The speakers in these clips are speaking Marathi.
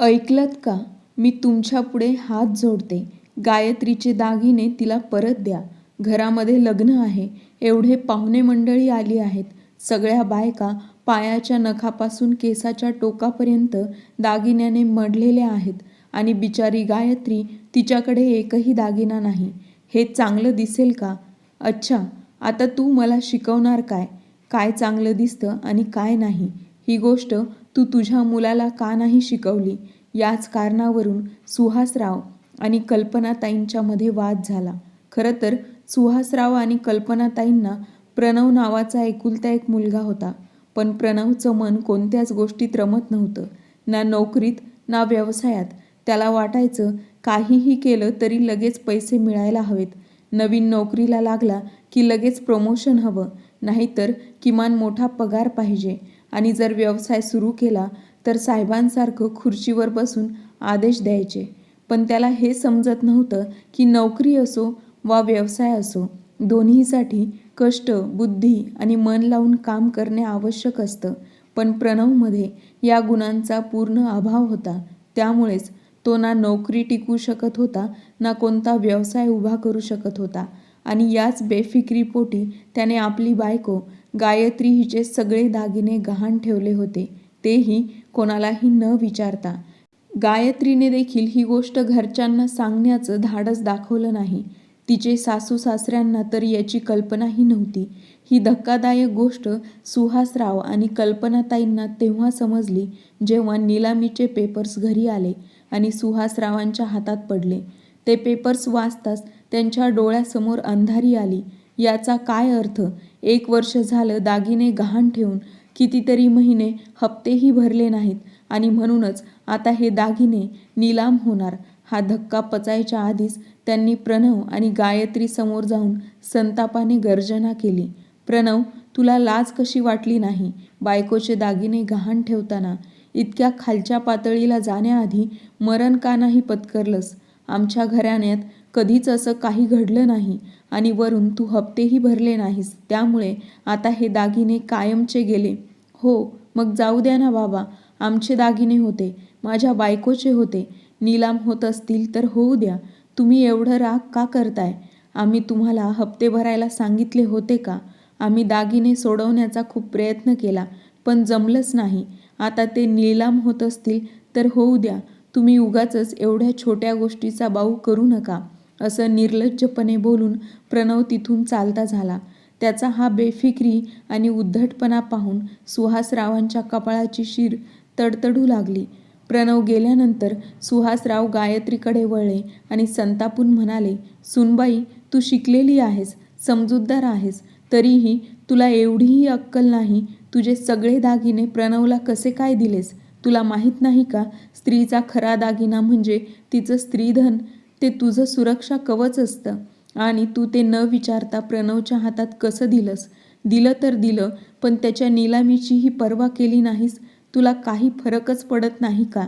ऐकलत का? मी तुमच्यापुढे हात जोडते. गायत्रीचे दागिने तिला परत द्या. घरामध्ये लग्न आहे. एवढे पाहुणे मंडळी आली आहेत. सगळ्या बायका पायाच्या नखापासून केसाच्या टोकापर्यंत दागिन्याने मढलेल्या आहेत आणि बिचारी गायत्री तिच्याकडे एकही दागिना नाही. हे चांगलं दिसेल का? अच्छा आता तू मला शिकवणार काय? काय चांगलं दिसतं आणि काय नाही? ही गोष्ट तू तुझ्या मुलाला का नाही शिकवली? याच कारणावरून सुहासराव आणि कल्पनाताईंच्यामध्ये वाद झाला. खरं तर सुहासराव आणि कल्पनाताईंना प्रणव नावाचा एकुलता एक मुलगा होता. पण प्रणवचं मन कोणत्याच गोष्टीत रमत नव्हतं. ना नोकरीत ना व्यवसायात. त्याला वाटायचं काहीही केलं तरी लगेच पैसे मिळायला हवेत. नवीन नोकरीला लागला की लगेच प्रमोशन हवं. नाहीतर किमान मोठा पगार पाहिजे. आणि जर व्यवसाय सुरू केला तर साहेबांसारखं खुर्चीवर बसून आदेश द्यायचे. पण त्याला हे समजत नव्हतं की नोकरी असो वा व्यवसाय असो दोन्हीसाठी कष्ट बुद्धी आणि मन लावून काम करणे आवश्यक असतं. पण प्रणवमध्ये या गुणांचा पूर्ण अभाव होता. त्यामुळेच तो ना नोकरी टिकू शकत होता ना कोणता व्यवसाय उभा करू शकत होता. आणि याच बेफिक्रीपोटी त्याने आपली बायको गायत्री हिचे सगळे दागिने गहाण ठेवले होते. तेही कोणालाही न विचारता. गायत्रीने देखील ही गोष्ट घरच्यांना सांगण्याचं धाडस दाखवलं नाही. तिचे सासू सासऱ्यांना तर याची कल्पनाही नव्हती. ही धक्कादायक गोष्ट सुहासराव आणि कल्पनाताईंना तेव्हा समजली जेव्हा निलामीचे पेपर्स घरी आले आणि सुहासरावांच्या हातात पडले. ते पेपर्स वाचताच त्यांच्या डोळ्यासमोर अंधारी आली. याचा काय अर्थ? एक वर्ष झालं दागिने गहाण ठेवून कितीतरी महिने हप्तेही भरले नाहीत आणि म्हणूनच आता हे दागिने निलाम होणार. हा धक्का पचायच्या आधीच त्यांनी प्रणव आणि गायत्री समोर जाऊन संतापाने गर्जना केली. प्रणव तुला लाज कशी वाटली नाही? बायकोचे दागिने गहाण ठेवताना इतक्या खालच्या पातळीला जाण्याआधी मरण का नाही पत्करलंस? आमच्या घराण्यात कधीच असं काही घडलं नाही. आणि वरून तू हप्तेही भरले नाहीस. त्यामुळे आता हे दागिने कायमचे गेले. हो मग जाऊ द्या ना बाबा. आमचे दागिने होते. माझ्या बायकोचे होते. निलाम होत असतील तर होऊ द्या. तुम्ही एवढं राग का करताय? आम्ही तुम्हाला हप्ते भरायला सांगितले होते का? आम्ही दागिने सोडवण्याचा खूप प्रयत्न केला पण जमलंच नाही. आता ते निलाम होत असतील तर होऊ द्या. तुम्ही उगाच एवढ्या छोट्या गोष्टीचा बाऊ करू नका. असं निर्लज्जपणे बोलून प्रणव तिथून चालता झाला. त्याचा हा बेफिक्री आणि उद्धटपणा पाहून सुहासरावांच्या कपाळाची शीर तडतडू लागली. प्रणव गेल्यानंतर सुहासराव गायत्रीकडे वळले आणि संतापून म्हणाले सुनबाई तू शिकलेली आहेस समजूतदार आहेस तरीही तुला एवढीही अक्कल नाही तुझे सगळे दागिने प्रणवला कसे काय दिलेस? तुला माहीत नाही का स्त्रीचा खरा दागिना म्हणजे तिचं स्त्रीधन? ते तुझं सुरक्षा कवच असतं. आणि तू ते न विचारता प्रणवच्या हातात कसं दिलंस? दिलं तर दिलं पण त्याच्या निलामीचीही पर्वा केली नाहीस. तुला काही फरकच पडत नाही का?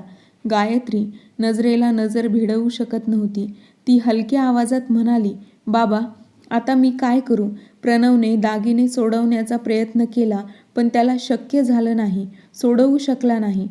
गायत्री नजरेला नजर भिडवू शकत नव्हती. ती हलक्या आवाजात म्हणाली बाबा आता मी काय करू प्रणवने दागिने सोडवण्याचा प्रयत्न केला पण त्याला शक्य झालं नाही सोडवू शकला नाही.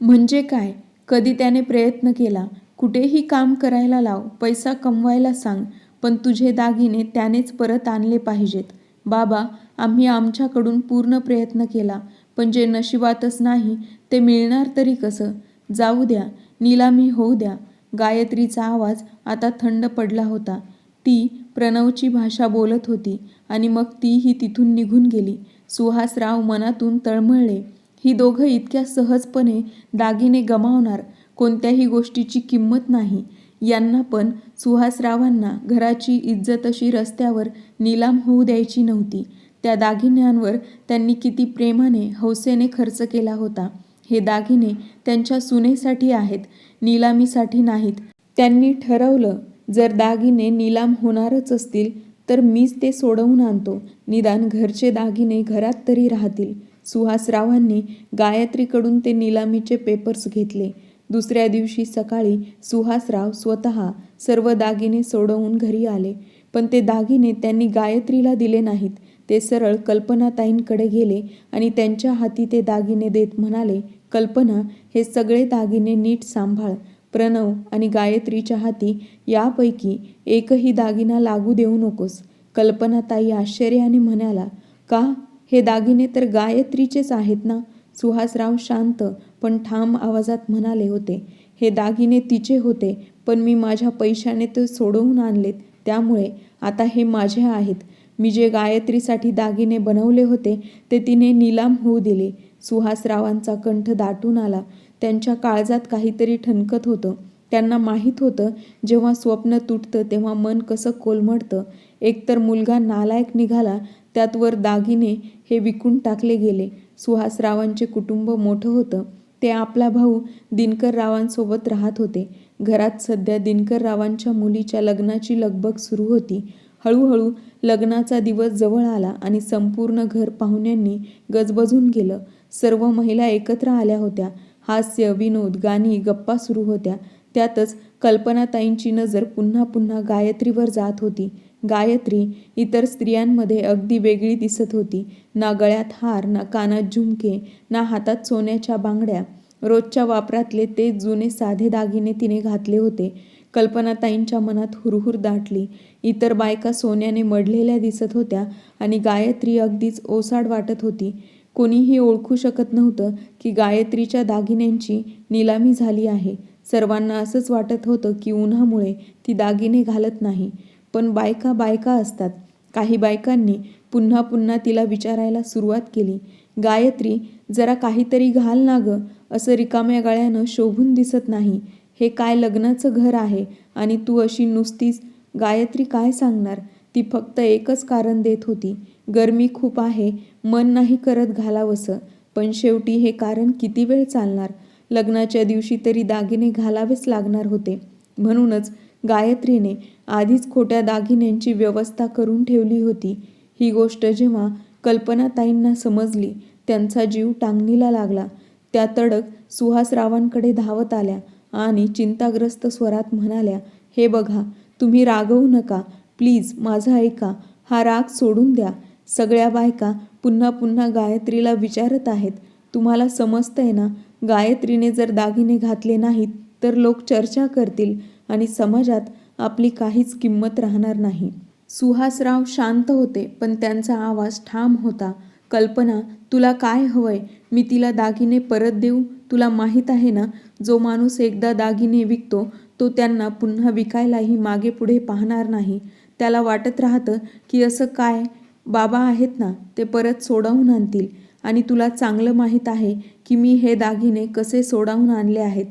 म्हणजे काय? कधी त्याने प्रयत्न केला? कुठेही काम करायला लाव पैसा कमवायला सांग पण तुझे दागिने त्यानेच परत आणले पाहिजेत. बाबा आम्ही आमच्याकडून पूर्ण प्रयत्न केला पण जे नशिबातच नाही ते मिळणार तरी कसं? जाऊ द्या निलामी होऊ द्या. गायत्रीचा आवाज आता थंड पडला होता. ती प्रणवची भाषा बोलत होती आणि मग तीही तिथून निघून गेली. सुहासराव मनातून तळमळले. ही दोघं इतक्या सहजपणे दागिने गमावणार कोणत्याही गोष्टीची किंमत नाही. यांना पण सुहासरावांना घराची इज्जत अशी रस्त्यावर निलाम होऊ द्यायची नव्हती. त्या दागिन्यांवर त्यांनी किती प्रेमाने हौसेने खर्च केला होता. हे दागिने त्यांच्या सुनेसाठी आहेत निलामीसाठी नाहीत. त्यांनी ठरवलं जर दागिने निलाम होणारच असतील तर मीच ते सोडवून आणतो. निदान घरचे दागिने घरात तरी राहतील. सुहासरावांनी गायत्रीकडून ते निलामीचे पेपर्स घेतले. दुसऱ्या दिवशी सकाळी सुहासराव स्वतः सर्व दागिने सोडवून घरी आले. पण ते दागिने त्यांनी गायत्रीला दिले नाहीत. ते सरळ कल्पनाताईंकडे गेले आणि त्यांच्या हाती ते दागिने देत म्हणाले कल्पना हे सगळे दागिने नीट सांभाळ. प्रणव आणि गायत्रीच्या हाती यापैकी एकही दागिना लागू देऊ नकोस. कल्पनाताई आश्चर्याने म्हणाला का? हे दागिने तर गायत्रीचेच आहेत ना? सुहासराव शांत पण ठाम आवाजात म्हणाले होते हे दागिने तिचे होते पण मी माझ्या पैशाने ते सोडवून आणलेत. त्यामुळे आता हे माझे आहेत. मी जे गायत्रीसाठी दागिने बनवले होते ते तिने निलाम होऊ दिले सुहासरावांचा कंठ दाटून आला. त्यांच्या काळजात काहीतरी ठणकत होतं. त्यांना माहीत होतं जेव्हा स्वप्न तुटतं तेव्हा मन कसं कोलमडतं. एकतर मुलगा नालायक निघाला त्यात वर दागिने हे विकून टाकले गेले. सुहासरावांचे कुटुंब मोठं होतं. ते आपला भाऊ दिनकररावांसोबत राहत होते. घरात सध्या दिनकररावांच्या मुलीच्या लग्नाची लगबग सुरू होती. हळूहळू लग्नाचा दिवस जवळ आला आणि संपूर्ण घर पाहुण्यांनी गजबजून गेलं. सर्व महिला एकत्र आल्या होत्या. हास्य विनोद गाणी गप्पा सुरू होत्या. त्यातच कल्पनाताईंची नजर पुन्हा पुन्हा गायत्रीवर जात होती. गायत्री इतर स्त्रियांमध्ये अगदी वेगळी दिसत होती. ना गळ्यात हार ना कानात झुमके ना हातात सोन्याच्या बांगड्या. रोजच्या वापरातले ते जुने साधे दागिने तिने घातले होते. कल्पनाताईंच्या मनात हुरहुर दाटली. इतर बायका सोन्याने मढलेल्या दिसत होत्या आणि गायत्री अगदीच ओसाड वाटत होती. कोणीही ओळखू शकत नव्हतं की गायत्रीच्या दागिन्यांची निलामी झाली आहे. सर्वांना असंच वाटत होतं की उन्हामुळे ती दागिने घालत नाही. पण बायका बायका असतात. काही बायकांनी पुन्हा पुन्हा तिला विचारायला सुरुवात केली. गायत्री जरा काहीतरी घाल ना गं. असं रिकाम्या गळ्यानं शोभून दिसत नाही. हे काय लग्नाचं घर आहे? आणि तू अशी नुसतीच गायत्री काय सांगणार? ती फक्त एकच कारण देत होती. गरमी खूप आहे. मन नाही करत घालावंसं. पण शेवटी हे कारण किती वेळ चालणार? लग्नाच्या दिवशी तरी दागिने घालावेच लागणार होते. म्हणूनच गायत्रीने आधीच खोट्या दागिन्यांची व्यवस्था करून ठेवली होती. ही गोष्ट जेव्हा कल्पनाताईंना समजली त्यांचा जीव टांगणीला लागला. त्या तडक सुहासरावांकडे धावत आल्या आणि चिंताग्रस्त स्वरात म्हणाल्या हे बघा तुम्ही रागवू नका. प्लीज माझा ऐका. हा राग सोडून द्या. सगळ्या बायका पुन्हा पुन्हा गायत्रीला विचारत आहेत. तुम्हाला समजतंय ना गायत्रीने जर दागिने घातले नाहीत तर लोक चर्चा करतील आणि समाजात आपली काहीच किंमत राहणार नाही. सुहासराव शांत होते पण त्यांचा आवाज ठाम होता. कल्पना तुला काय हवंय? मी तिला दागिने परत देऊ? तुला माहीत आहे ना जो माणूस एकदा दागिने विकतो तो त्यांना पुन्हा विकायलाही मागे पुढे पाहणार नाही. त्याला वाटत राहतं की असं काय? बाबा आहेत ना ते परत सोडवून आणतील. आणि तुला चांगलं माहीत आहे की मी हे दागिने कसे सोडवून आणले आहेत.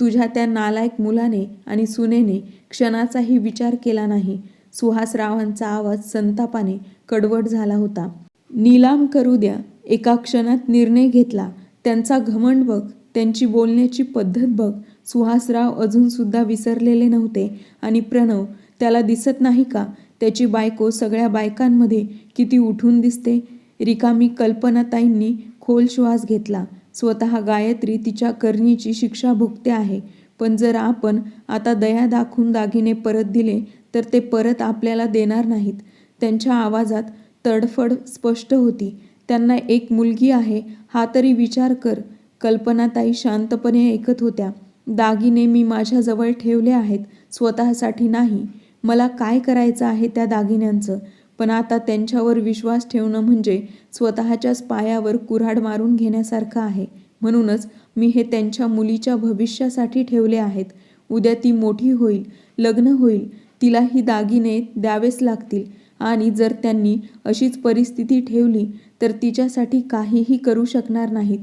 तुझ्या त्या नालायक मुलाने आणि सुनेने क्षणाचाही विचार केला नाही. सुहासरावांचा आवाज संतापाने कडवट झाला होता. नीलाम करू द्या. एका क्षणात निर्णय घेतला. त्यांचा घमंड बघ. त्यांची बोलण्याची पद्धत बघ. सुहासराव अजूनसुद्धा विसरलेले नव्हते. आणि प्रणव त्याला दिसत नाही का? त्याची बायको सगळ्या बायकांमध्ये किती उठून दिसते? रिकामी कल्पनाताईंनी खोल श्वास घेतला. स्वतः गायत्री तिच्या करणीची शिक्षा भोगते आहे. पण जर आपण आता दया दाखवून दागिने परत दिले तर ते परत आपल्याला देणार नाहीत. त्यांच्या आवाजात तडफड स्पष्ट होती. त्यांना एक मुलगी आहे हा तरी विचार कर. कल्पनाताई शांतपणे ऐकत होत्या. दागिने मी माझ्याजवळ ठेवले आहेत स्वतःसाठी नाही. मला काय करायचं आहे त्या दागिन्यांचं? पण आता त्यांच्यावर विश्वास ठेवणं म्हणजे स्वतःच्याच पायावर कुऱ्हाड मारून घेण्यासारखं आहे. म्हणूनच मी हे त्यांच्या मुलीच्या भविष्यासाठी ठेवले आहेत. उद्या ती मोठी होईल लग्न होईल तिला ही दागिने द्यावेच लागतील आणि जर त्यांनी अशीच परिस्थिती ठेवली तर तिच्यासाठी काहीही करू शकणार नाहीत.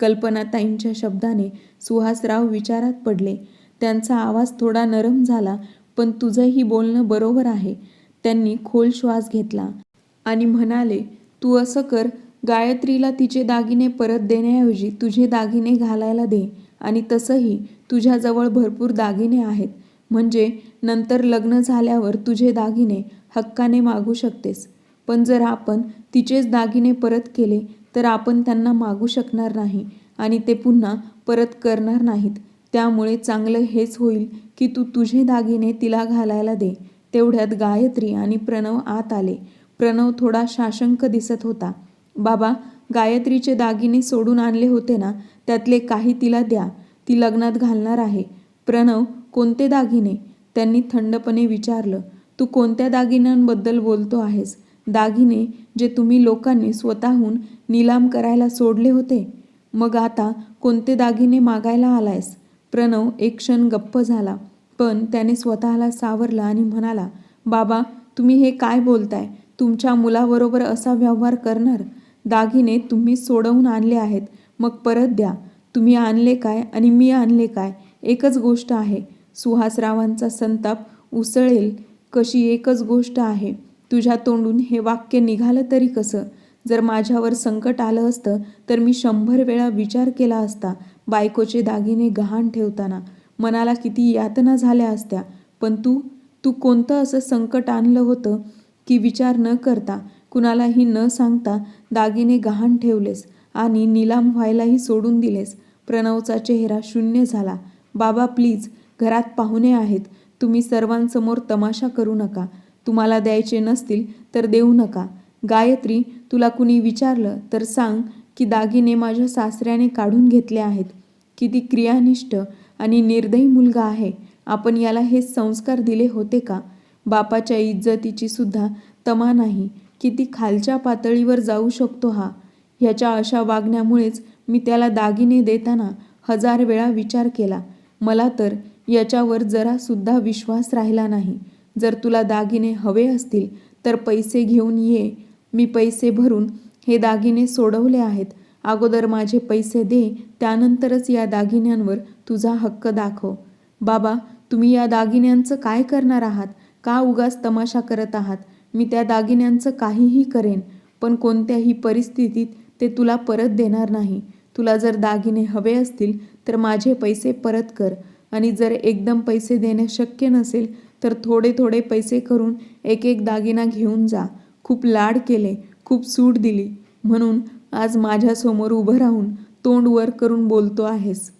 कल्पनाताईंच्या शब्दाने सुहासराव विचारात पडले. त्यांचा आवाज थोडा नरम झाला पण तुझंही बोलणं बरोबर आहे. त्यांनी खोल श्वास घेतला आणि म्हणाले तू असं कर गायत्रीला तिचे दागिने परत देण्याऐवजी तुझे दागिने घालायला दे आणि तसंही तुझ्याजवळ भरपूर दागिने आहेत. म्हणजे नंतर लग्न झाल्यावर तुझे दागिने हक्काने मागू शकतेस. पण जर आपण तिचेच दागिने परत केले तर आपण त्यांना मागू शकणार नाही आणि ते पुन्हा परत करणार नाहीत. त्यामुळे चांगलं हेच होईल की तू तुझे दागिने तिला घालायला दे. तेवढ्यात गायत्री आणि प्रणव आत आले. प्रणव थोडा शाशंक दिसत होता. बाबा गायत्रीचे दागिने सोडून आणले होते ना त्यातले काही तिला द्या ती लग्नात घालणार आहे. प्रणव कोणते दागिने? त्यांनी थंडपणे विचारलं. तू कोणत्या दागिन्यांबद्दल बोलतो आहेस? दागिने जे तुम्ही लोकांनी स्वतःहून निलाम करायला सोडले होते? मग आता कोणते दागिने मागायला आलायस? प्रणव एक क्षण गप्प झाला. पण त्याने स्वतःला सावरला आणि म्हणाला बाबा तुम्ही हे काय बोलताय? तुमच्या मुलाबरोबर असा व्यवहार करणार? दागिने तुम्ही सोडवून आणले आहेत. मग परत द्या. तुम्ही आणले काय आणि मी आणले काय? एकच गोष्ट आहे. सुहासरावांचा संताप उसळेल. कशी एकच गोष्ट आहे. तुझ्या तोंडून हे वाक्य निघालं तरी कसं? जर माझ्यावर संकट आलं असतं तर मी शंभर वेळा विचार केला असता बायकोचे दागिने गहाण ठेवताना. मनाला किती यातना झाल्या असत्या. पण तू तू कोणतं असं संकट आणलं होतं की विचार न करता कुणालाही न सांगता दागिने गहाण ठेवलेस आणि निलाम व्हायलाही सोडून दिलेस. प्रणवचा चेहरा शून्य झाला. बाबा प्लीज घरात पाहुणे आहेत. तुम्ही सर्वांसमोर तमाशा करू नका. तुम्हाला द्यायचे नसतील तर देऊ नका. गायत्री तुला कुणी विचारलं तर सांग की दागिने माझ्या सासऱ्याने काढून घेतले आहेत. किती क्रियानिष्ठ आणि निर्दयी मुलगा आहे. आपण याला हे संस्कार दिले होते का? बापाच्या इज्जतीची सुद्धा तमा नाही. किती खालच्या पातळीवर जाऊ शकतो हा. ह्याच्या अशा वागण्यामुळेच मी त्याला दागिने देताना हजार वेळा विचार केला. मला तर याच्यावर जरासुद्धा विश्वास राहिला नाही. जर तुला दागिने हवे असतील तर पैसे घेऊन ये. मी पैसे भरून हे दागिने सोडवले आहेत. अगोदर माझे पैसे दे त्यानंतरच या दागिन्यांवर तुझा हक्क दाखव. बाबा तुम्ही या दागिन्यांचं काय करणार आहात? का उगाच तमाशा करत आहात? मी त्या दागिन्यांचं काहीही करेन पण कोणत्याही परिस्थितीत ते तुला परत देणार नाही. तुला जर दागिने हवे असतील तर माझे पैसे परत कर. आणि जर एकदम पैसे देणे शक्य नसेल तर थोडे थोडे पैसे करून एक एक दागिना घेऊन जा. खूप लाड केले खूप सूट दिली. म्हणून आज माझ्यासमोर उभं राहून तोंड वर करून बोलतो आहेस.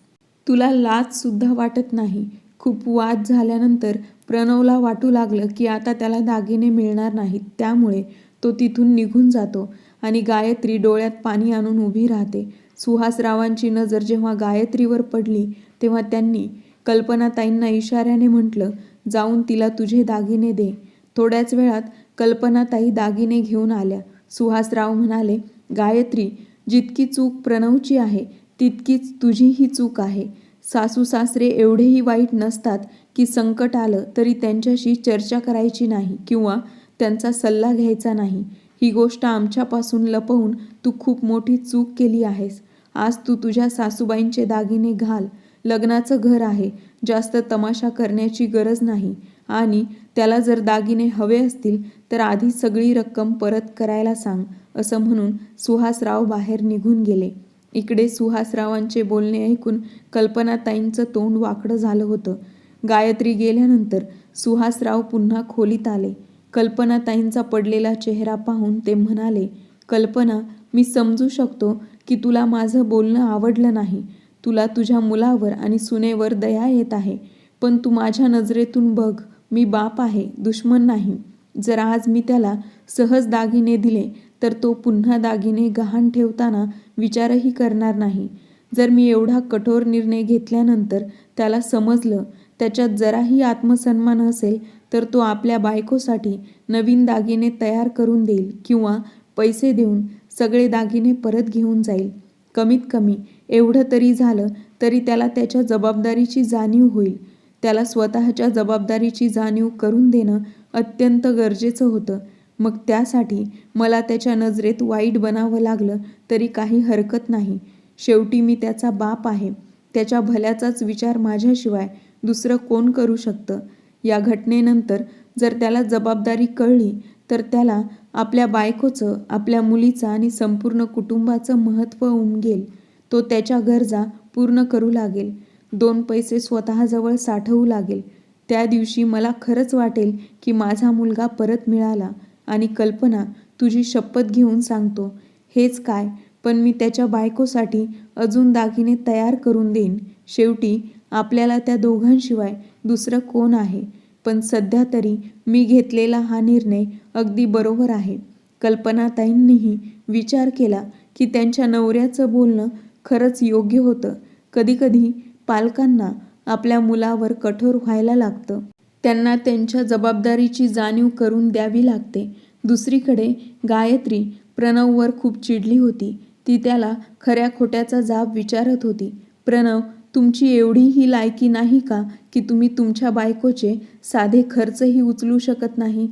तुला लाजसुद्धा वाटत नाही. खूप वाद झाल्यानंतर प्रणवला वाटू लागलं की आता त्याला दागिने मिळणार नाहीत. त्यामुळे तो तिथून निघून जातो आणि गायत्री डोळ्यात पाणी आणून उभी राहते. सुहासरावांची नजर जेव्हा गायत्रीवर पडली तेव्हा त्यांनी कल्पनाताईंना इशाऱ्याने म्हटलं जाऊन तिला तुझे दागिने दे. थोड्याच वेळात कल्पनाताई दागिने घेऊन आल्या. सुहासराव म्हणाले गायत्री जितकी चूक प्रणवची आहे तितकीच तुझीही चूक आहे. सासू सासरे एवढेही वाईट नसतात की संकट आलं तरी त्यांच्याशी चर्चा करायची नाही किंवा त्यांचा सल्ला घ्यायचा नाही. ही गोष्ट आमच्यापासून लपवून तू खूप मोठी चूक केली आहेस. आज तू तुझ्या सासूबाईंचे दागिने घाल. लग्नाचं घर आहे. जास्त तमाशा करण्याची गरज नाही. आणि त्याला जर दागिने हवे असतील तर आधी सगळी रक्कम परत करायला सांग असं म्हणून सुहासराव बाहेर निघून गेले. इकडे सुहासरावांचे बोलणे ऐकून कल्पनाताईंचं तोंड वाकडं झालं होतं. गायत्री गेल्यानंतर सुहासराव पुन्हा खोलीत आले. कल्पनाताईंचा पडलेला चेहरा पाहून ते म्हणाले कल्पना मी समजू शकतो की तुला माझं बोलणं आवडलं नाही. तुला तुझ्या मुलावर आणि सुनेवर दया येत आहे. पण तू माझ्या नजरेतून बघ मी बाप आहे दुश्मन नाही. जर आज मी त्याला सहज दागिने दिले तर तो पुन्हा दागिने गहाण ठेवताना विचारही करणार नाही. जर मी एवढा कठोर निर्णय घेतल्यानंतर त्याला समजलं त्याच्यात जराही आत्मसन्मान असेल तर तो आपल्या बायकोसाठी नवीन दागिने तयार करून देईल किंवा पैसे देऊन सगळे दागिने परत घेऊन जाईल. कमीत कमी एवढं तरी झालं तरी त्याला त्याच्या जबाबदारीची जाणीव होईल. त्याला स्वतःच्या जबाबदारीची जाणीव करून देणं अत्यंत गरजेचं होतं. मग त्यासाठी मला त्याच्या नजरेत वाईट बनावं लागलं तरी काही हरकत नाही. शेवटी मी त्याचा बाप आहे. त्याच्या भल्याचाच विचार माझ्याशिवाय दुसरं कोण करू शकतं? या घटनेनंतर जर त्याला जबाबदारी कळली तर त्याला आपल्या बायकोचं आपल्या मुलीचं आणि संपूर्ण कुटुंबाचं महत्त्व उमगेल. तो त्याच्या गरजा पूर्ण करू लागेल. दोन पैसे स्वतःजवळ साठवू लागेल. त्या दिवशी मला खरंच वाटेल की माझा मुलगा परत मिळाला. आणि कल्पना तुझी शपथ घेऊन सांगतो. हेच काय पण मी त्याच्या बायकोसाठी अजून दागिने तयार करून देईन. शेवटी आपल्याला त्या दोघांशिवाय दुसरं कोण आहे? पण सध्या तरी मी घेतलेला हा निर्णय अगदी बरोबर आहे. कल्पनाताईंनीही विचार केला की त्यांच्या नवऱ्याचं बोलणं खरंच योग्य होतं. कधीकधी पालकांना आपल्या मुलावर कठोर व्हायला लागतं. त्यांना त्यांच्या जबाबदारीची जाणीव करून द्यावी लागते. दुसरीकडे गायत्री प्रणववर खूप चिडली होती. ती त्याला खऱ्या खोट्याचा जाब विचारत होती. प्रणव तुमची एवढी ही लायकी नाही का की तुम्ही तुमच्या बायकोचे साधे खर्चही उचलू शकत नाही?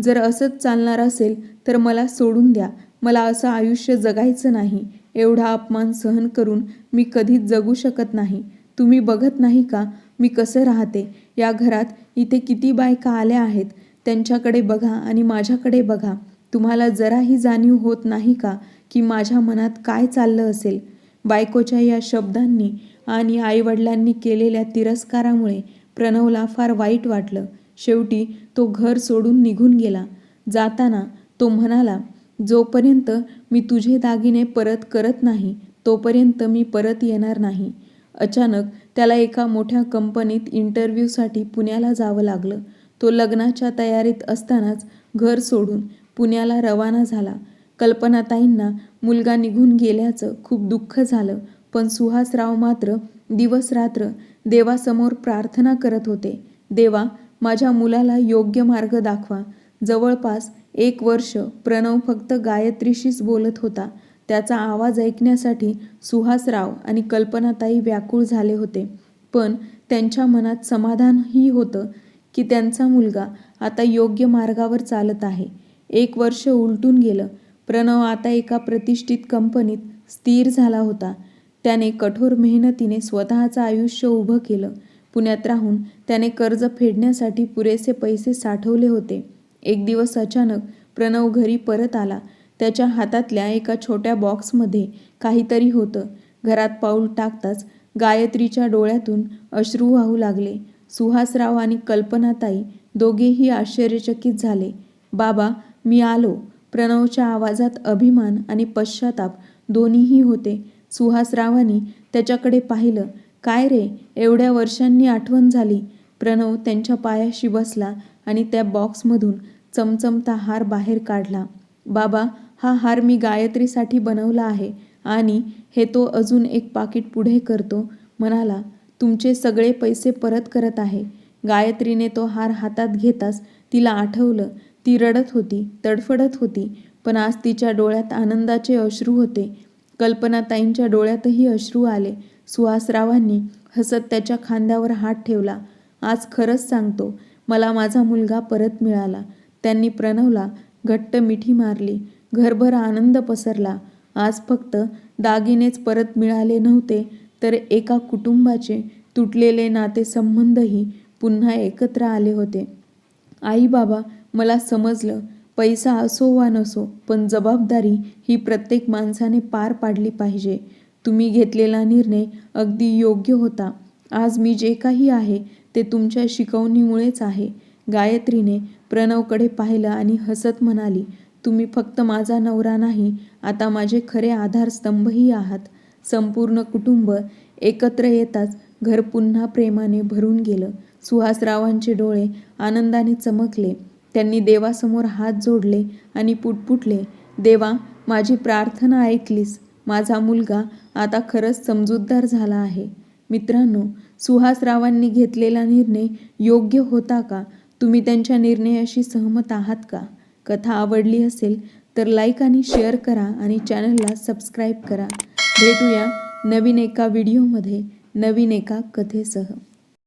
जर असंच चालणार असेल तर मला सोडून द्या. मला असं आयुष्य जगायचं नाही. एवढा अपमान सहन करून मी कधीच जगू शकत नाही. तुम्ही बघत नाही का? मी कसं राहते? या घरात इथे किती बायका आल्या आहेत? त्यांच्याकडे बघा आणि माझ्याकडे बघा. तुम्हाला जराही जाणीव होत नाही का की माझ्या मनात काय चाललं असेल? बायकोच्या या शब्दांनी आणि आईवडिलांनी केलेल्या तिरस्कारामुळे प्रणवला फार वाईट वाटलं. शेवटी तो घर सोडून निघून गेला. जाताना तो म्हणाला जोपर्यंत मी तुझे दागिने परत करत नाही तोपर्यंत मी परत येणार नाही. अचानक त्याला एका मोठ्या कंपनीत इंटरव्ह्यूसाठी पुण्याला जावं लागलं. तो लग्नाच्या तयारीत असतानाच घर सोडून पुण्याला रवाना झाला. कल्पनाताईंना मुलगा निघून गेल्याचं खूप दुःख झालं पण सुहासराव मात्र दिवस रात्र देवासमोर प्रार्थना करत होते. देवा माझ्या मुलाला योग्य मार्ग दाखवा. जवळपास एक वर्ष प्रणव फक्त गायत्रीशीच बोलत होता. त्याचा आवाज ऐकण्यासाठी सुहासराव आणि कल्पनाताई व्याकुळ झाले होते. पण त्यांच्या मनात समाधानही होतं की त्यांचा मुलगा आता योग्य मार्गावर चालत आहे. एक वर्ष उलटून गेलं. प्रणव आता एका प्रतिष्ठित कंपनीत स्थिर झाला होता. त्याने कठोर मेहनतीने स्वतःचं आयुष्य उभं केलं. पुण्यात राहून त्याने कर्ज फेडण्यासाठी पुरेसे पैसे साठवले होते. एक दिवस अचानक प्रणव घरी परत आला. त्याच्या हातातल्या एका छोट्या बॉक्समध्ये काहीतरी होतं. घरात पाऊल टाकताच गायत्रीच्या डोळ्यातून अश्रू वाहू लागले. सुहासराव आणि कल्पनाताई दोघेही आश्चर्यचकित झाले. बाबा मी आलो. प्रणवच्या आवाजात अभिमान आणि पश्चाताप दोन्हीही होते. सुहासरावांनी त्याच्याकडे पाहिलं. काय रे एवढ्या वर्षांनी आठवण झाली. प्रणव त्यांच्या पायाशी बसला आणि त्या बॉक्समधून चमचमता हार बाहेर काढला. बाबा हा हार मी गायत्रीसाठी बनवला आहे. आणि हे तो अजून एक पाकिट पुढे करतो. म्हणाला तुमचे सगळे पैसे परत करत आहे. गायत्रीने तो हार हातात घेताच तिला आठवलं. ती रडत होती तडफडत होती. पण आज तिच्या डोळ्यात आनंदाचे अश्रू होते. कल्पनाताईंच्या डोळ्यातही अश्रू आले. सुहासरावांनी हसत त्याच्या खांद्यावर हात ठेवला. आज खरंच सांगतो मला माझा मुलगा परत मिळाला. त्यांनी प्रणवला घट्ट मिठी मारली. घरभर आनंद पसरला. आज फक्त दागिनेच परत मिळाले नव्हते तर एका कुटुंबाचे तुटलेले नातेसंबंधही पुन्हा एकत्र आले होते. आई बाबा मला समजलं पैसा असो वा नसो पण जबाबदारी ही प्रत्येक माणसाने पार पाडली पाहिजे. तुम्ही घेतलेला निर्णय अगदी योग्य होता. आज मी जे काही आहे ते तुमच्या शिकवणीमुळेच आहे. गायत्रीने प्रणवकडे पाहिलं आणि हसत म्हणाली तुम्ही फक्त माझा नवरा नाही आता माझे खरे आधारस्तंभही आहात. संपूर्ण कुटुंब एकत्र येताच घर पुन्हा प्रेमाने भरून गेलं. सुहासरावांचे डोळे आनंदाने चमकले. त्यांनी देवासमोर हात जोडले आणि पुटपुटले देवा माझी प्रार्थना ऐकलीस. माझा मुलगा आता खरंच समजूतदार झाला आहे. मित्रांनो सुहासरावांनी घेतलेला निर्णय योग्य होता का? तुम्ही त्यांच्या निर्णयाशी सहमत आहात का? कथा आवडली असेल तर लाईक आणि शेअर करा आणि चॅनलला सबस्क्राईब करा. भेटूया नवीन एका व्हिडिओमध्ये नवीन एका कथेसह.